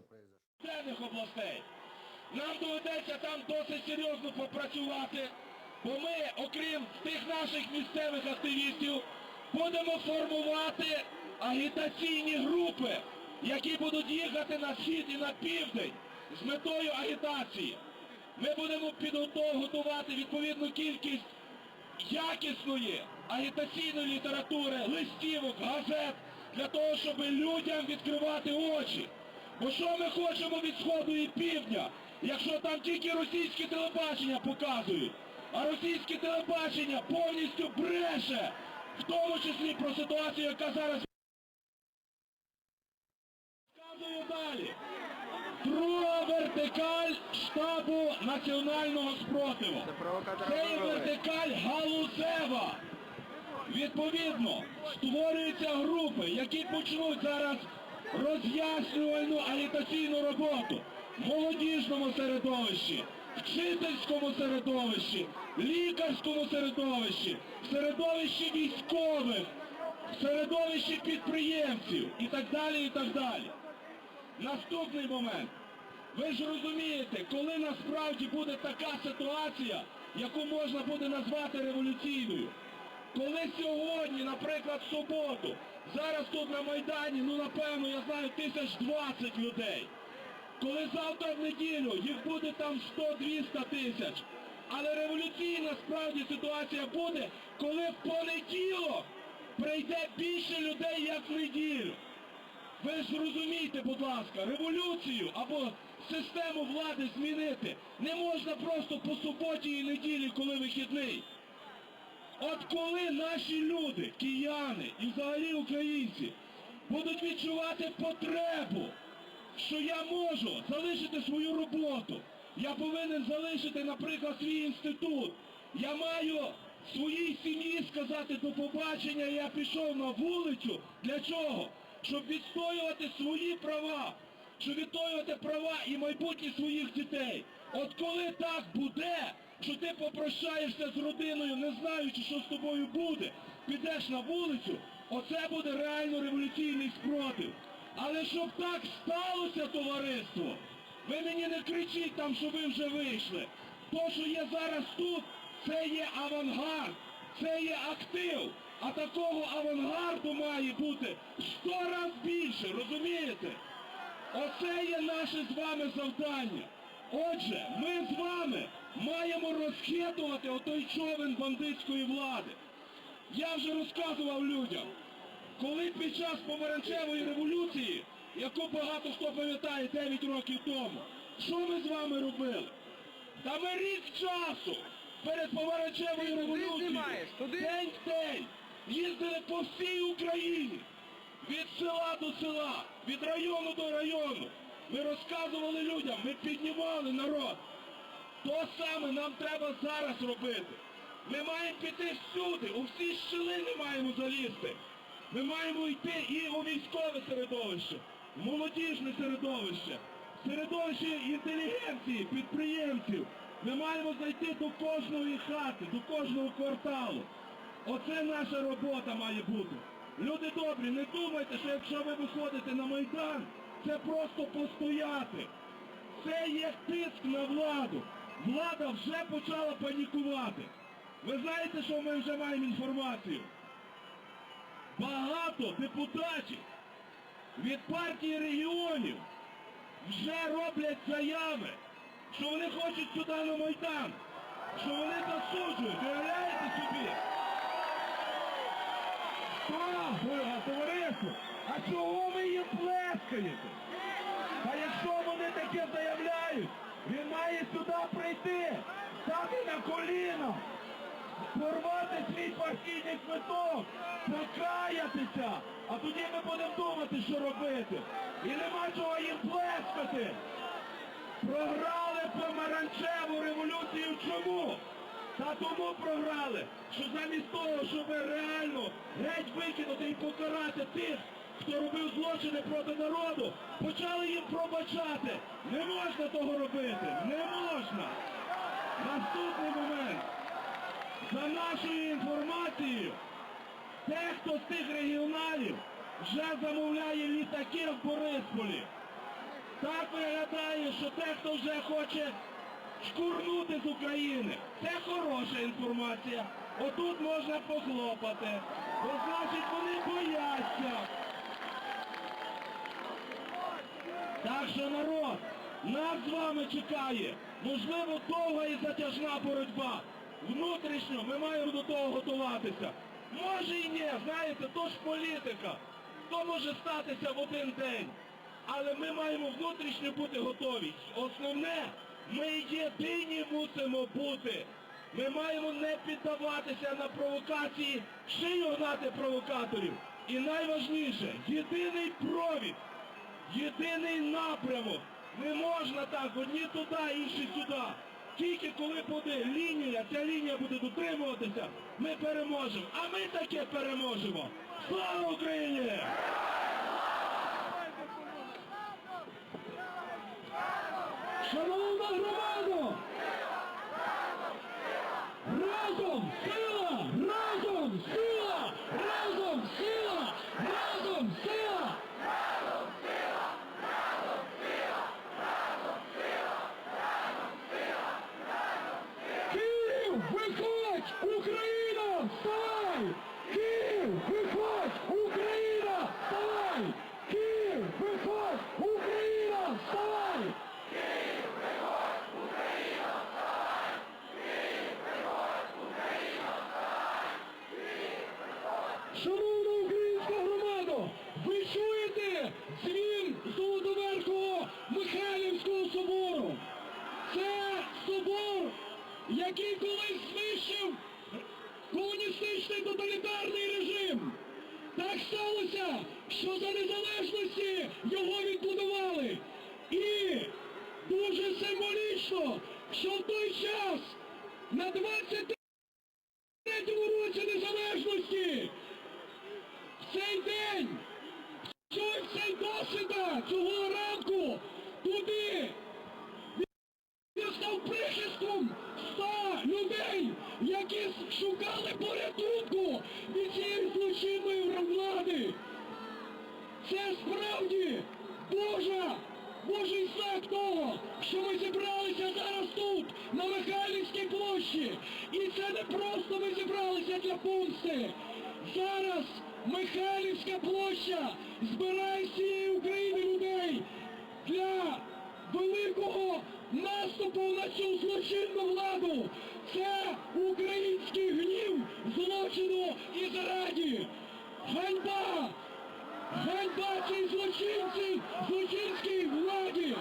південних областей. Нам доведеться там досить серйозно попрацювати, бо ми, окрім тих наших місцевих активістів, будемо формувати агітаційні групи, які будуть їхати на схід і на південь з метою агітації. Ми будемо підготувати відповідну кількість якісної агітаційної літератури, листівок, газет, для того, щоб людям відкривати очі. Бо що ми хочемо від Сходу і Півдня, якщо там тільки російське телебачення показують, а російське телебачення повністю бреше, в тому числі про ситуацію, яка зараз Сказую далі. Друга вертикаль штабу національного спротиву. Це вертикаль галузева. Відповідно, створюються групи, які почнуть зараз роз'яснювальну агітаційну роботу в молодіжному середовищі, вчительському середовищі, лікарському середовищі, середовищі військових, середовищі підприємців і так далі, і так далі. Наступний момент. Ви ж розумієте, коли насправді буде така ситуація, яку можна буде назвати революційною. Коли сьогодні, наприклад, в суботу, зараз тут на Майдані, ну напевно, я знаю, тисяч двадцять людей. Коли завтра в неділю їх буде там 100-200 тисяч. Але революційна справді ситуація буде, коли в понеділок прийде більше людей, як в неділю. Ви ж розумієте, будь ласка, революцію або систему влади змінити не можна просто по суботі і неділі, коли вихідний. От коли наші люди, кияни і взагалі українці, будуть відчувати потребу, що я можу залишити свою роботу, я повинен залишити, наприклад, свій інститут, я маю своїй сім'ї сказати до побачення, я пішов на вулицю. Для чого? Щоб відстоювати свої права, щоб відстоювати права і майбутнє своїх дітей. От коли так буде, що ти попрощаєшся з родиною, не знаючи, що з тобою буде, підеш на вулицю, оце буде реально революційний спротив. Але щоб так сталося, товариство, ви мені не кричіть там, що ви вже вийшли. То, що є зараз тут, це є авангард, це є актив. А такого авангарду має бути сто раз більше, розумієте? Оце є наше з вами завдання. Отже, ми з вами маємо розхитувати отой човен бандитської влади. Я вже розказував людям, коли під час помаранчевої революції, яку багато хто пам'ятає 9 років тому, що ми з вами робили? Та ми рік часу перед помаранчевою революцією, день в день, їздили по всій Україні, від села до села, від району до району. Ми розказували людям, ми піднімали народ. То саме нам треба зараз робити. Ми маємо піти всюди, у всі щілини маємо залізти. Ми маємо йти і у військове середовище, в молодіжне середовище, середовище інтелігенції, підприємців. Ми маємо зайти до кожної хати, до кожного кварталу. Оце наша робота має бути. Люди добрі, не думайте, що якщо ви виходите на Майдан, це просто постояти. Це є тиск на владу. Влада вже почала панікувати. Ви знаєте, що ми вже маємо інформацію? Багато депутатів від партії регіонів вже роблять заяви, що вони хочуть сюди на Майдан, що вони засуджують. Уявляєте собі? Товариство, а чого ви їм плескаєте? Та якщо вони таке заявляють, він має сюди прийти, стати на коліна, порвати свій партійний квиток, покаятися, а тоді ми будемо думати, що робити. І нема чого їм плескати. Програли помаранчеву революцію чому? Та тому програли, що замість того, щоб реально геть викинути і покарати тих, хто робив злочини проти народу, почали їм пробачати. Не можна того робити. Не можна. Наступний момент. За нашою інформацією, дехто з тих регіоналів вже замовляє літаки в Борисполі. Так виглядає, що те, хто вже хоче шкурнути з України. Це хороша інформація. Отут можна похлопати. Бо значить вони бояться. Так що народ, нас з вами чекає, можливо, довга і затяжна боротьба. Внутрішньо ми маємо до того готуватися. Може і ні, знаєте, то ж політика. То може статися в один день. Але ми маємо внутрішньо бути готові. Основне, ми єдині мусимо бути. Ми маємо не піддаватися на провокації, шию гнати провокаторів. І найважніше, єдиний провід. Єдиний напрямок. Не можна так, одні туди, інші сюди. Тільки коли буде лінія, ця лінія буде дотримуватися, ми переможемо. А ми таке переможемо. Слава Україні! Шановна громада! Київ, виходь! Україна, вставай! Київ, виходь! Україна, вставай! Шановна українська громада, ви чуєте дзвін Золотоверхового Михайлівського собору? Це собор, який колись знищив комуністичний тоталітарний режим. Так сталося, що за незалежності його відбудували. І дуже символічно, що в той час на 23 третьому році незалежності в цей день, в цей досвіда цього ранку туди які шукали порятунку від цієї злочинної влади. Це справді Божа, Божий знак того, що ми зібралися зараз тут, на Михайлівській площі. І це не просто ми зібралися для помсти. Зараз Михайлівська площа збирає з цієї України людей для великого наступу на цю злочинну владу. Це український гнів злочину і зраді. Ганьба! Ганьба цій злочинці, злочинській владі!